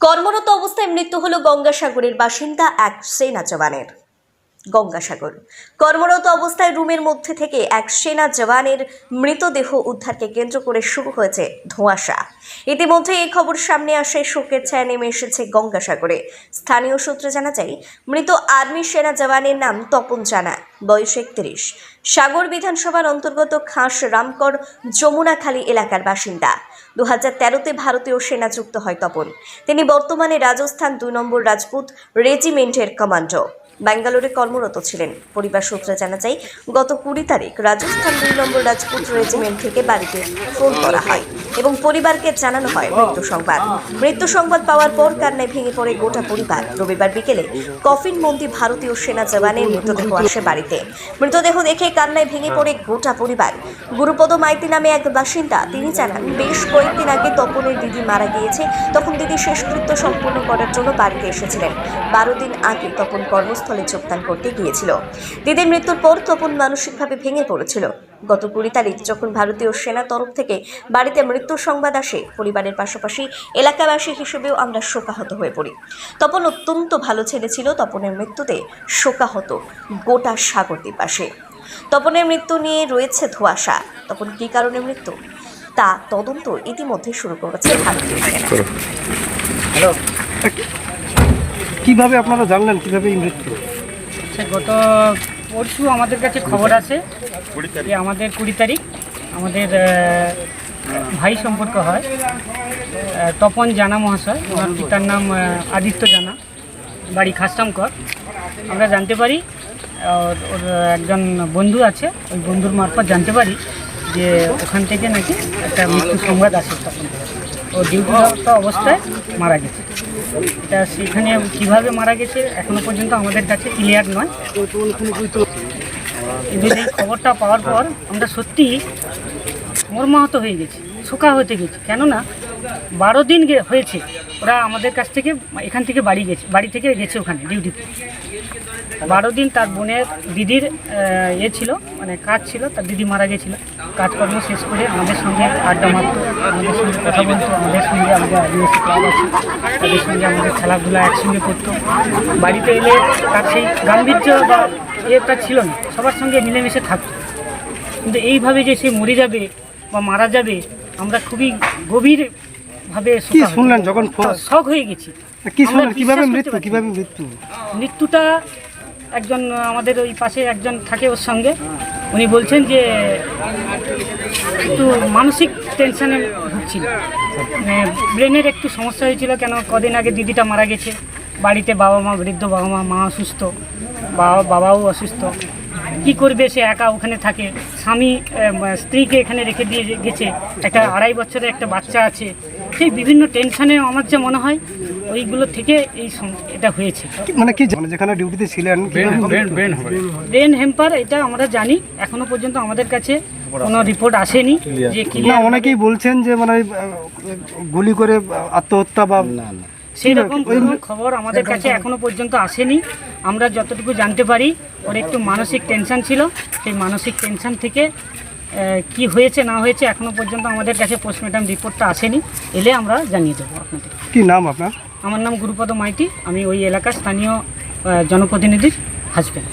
কর্মরত অবস্থায় মৃত্যু হলো গঙ্গাসাগরের বাসিন্দা এক সেনা জওয়ানের। গঙ্গাসাগর। কর্মরত অবস্থায় রুমের মধ্যে থেকে এক সেনা জওয়ানের মৃতদেহ উদ্ধারকে কেন্দ্র করে শুরু হয়েছে ধোঁয়াশা। ইতিমধ্যে এই খবর সামনে আসে শোকের ছায়া নেমে এসেছে গঙ্গাসাগরে। স্থানীয় সূত্রে জানা যায়, মৃত আর্মি সেনা জওয়ানের নাম তপন জানা বয়স একত্রিশ। সাগর বিধানসভার অন্তর্গত খাস রামকর যমুনাখালী এলাকার বাসিন্দা। দু হাজার তেরোতে ভারতীয় সেনা যুক্ত হয় তপন। তিনি বর্তমানে রাজস্থান দুই নম্বর রাজপুত রেজিমেন্টের কমান্ডো। ব্যাঙ্গালোরে কর্মরত ছিলেন। পরিবার সূত্রে জানা যায়, গত কুড়ি তারিখ রাজস্থান দুই নম্বর রাজপুত রেজিমেন্ট থেকে বাড়িতে ফোন করা হয়। এবং পরিবারকে জানানো হয় মৃত্যু সংবাদ। মৃত্যু সংবাদ পাওয়ার পর কান্নায় ভেঙে পড়ে গোটা পরিবার। রবিবার বিকেলে কফিন বন্দি ভারতীয় সেনা জওয়ানের মৃতদেহ আসে বাড়িতে। মৃতদেহ দেখে কান্নায় ভেঙে পড়ে গোটা পরিবার। গুরুপদ মাইতি নামে এক বাসিন্দা, তিনি জানান, বেশ কয়েকদিন আগে তপনের দিদি মারা গিয়েছে। তখন দিদি শেষকৃত্য সম্পূর্ণ করার জন্য বাড়িতে এসেছিলেন। বারো দিন আগে তপন কর্মস্থলে যোগদান করতে গিয়েছিল। দিদির মৃত্যুর পর তপন মানসিকভাবে ভেঙে পড়েছিল। গত কুড়ি তারিখ যখন ভারতীয় সেনা তরফ থেকে বাড়িতে মৃত্যুর সংবাদ আসে পরিবারের পাশাপাশি এলাকাবাসী হিসেবেও আমরা শোকাহত হয়ে পড়ি। তপন অত্যন্ত ভালো ছেলে ছিল তপনের মৃত্যুতে শোকাহত গোটা সাগরদ্বীপাসে তপনের মৃত্যু নিয়ে রয়েছে ধোঁয়াশা। তখন কী কারণে মৃত্যু? তা তদন্ত ইতিমধ্যে শুরু করেছে ভারতীয় সেনা। হ্যালো। কীভাবে আপনারা জানলেন কীভাবে মৃত্যু? আচ্ছা গত পরশু আমাদের কাছে খবর আছে যে আমাদের কুড়ি তারিখ আমাদের ভাই সম্পর্ক হয়। তপন জানা মহাশয় ওনার পিতার নাম আদিত্য জানা বাড়ি খাস্টামকর আমরা জানতে পারি ওর একজন বন্ধু আছে ওই বন্ধুর মারফত জানতে পারি যে ওখান থেকে নাকি একটা মৃত্যু সংবাদ আসে তখন ও ডিউটিরত অবস্থায় মারা গেছে। এটা সেখানে কীভাবে মারা গেছে এখনও পর্যন্ত আমাদের কাছে ক্লিয়ার নয়। কিন্তু এই খবরটা পাওয়ার পর আমরা সত্যি মর্মাহত হয়ে গেছি, শোকা হতে গেছি। কেননা বারো দিন হয়েছে, ওরা আমাদের কাছ থেকে এখান থেকে বাড়ি গেছে, বাড়ি থেকে গেছে ওখানে ডিউটিতে। বারো দিন তার বোনের দিদির ইয়ে ছিল মানে কাজ ছিল, তার দিদি মারা গেছিল। কাজকর্ম শেষ করে আমাদের সঙ্গে আড্ডা মারত, আমাদের সঙ্গে কথা বলতো, আমাদের সঙ্গে আমাদের আদিবাসী ক্লাব আছে, তাদের সঙ্গে আমাদের খেলাধুলা একসঙ্গে করতো। বাড়িতে এলে তার সেই গাম্ভীর্য বা ইয়েটা ছিল না, সবার সঙ্গে মিলেমিশে থাকতো। কিন্তু এইভাবে যে সে মরে যাবে বা মারা যাবে, আমরা খুবই গভীরভাবে কি শুনলেন যখন শখ হয়ে গেছি। কি শুনলেন? কীভাবে মৃত্যু কীভাবে মৃত্যু? মৃত্যুটা একজন আমাদের ওই পাশে একজন থাকে ওর সঙ্গে। উনি বলছেন যে একটু মানসিক টেনশনে ভুগছিল। মানে ব্রেনের একটু সমস্যা হয়েছিল কেন? কদিন আগে দিদিটা মারা গেছে। বাড়িতে বাবা মা বৃদ্ধ বাবা মা মা অসুস্থ বাবা বাবাও অসুস্থ। কি করবে সে একা ওখানে থাকে? স্বামী স্ত্রীকে এখানে রেখে দিয়ে গেছে। একটা আড়াই বছরের একটা বাচ্চা আছে। সেই বিভিন্ন টেনশনে আমার যা মনে হয় ওইগুলো থেকে এই সম- এটা হয়েছে। মানে কি মানে যেখানে ডিউটিতে ছিলেন কীভাবে ব্রেন হেম্পার এটা আমরা জানি। এখনও পর্যন্ত আমাদের কাছে কোনো রিপোর্ট আসেনি যে না অনেকেই বলছেন যে মানে গুলি করে আত্মহত্যা বা সেই রকম কোনো খবর আমাদের কাছে এখনও পর্যন্ত আসেনি। আমরা যতটুকু জানতে পারি ওর একটু মানসিক টেনশন ছিল। সেই মানসিক টেনশন থেকে কি হয়েছে না হয়েছে এখনও পর্যন্ত আমাদের কাছে পোস্টমর্টম রিপোর্টটা আসেনি এলে আমরা জানিয়ে দেবো আপনাদের। কি নাম আপনার? আমার নাম গুরুপদ মাইতি আমি ওই এলাকার স্থানীয় জনপ্রতিনিধির হাজব্যান্ড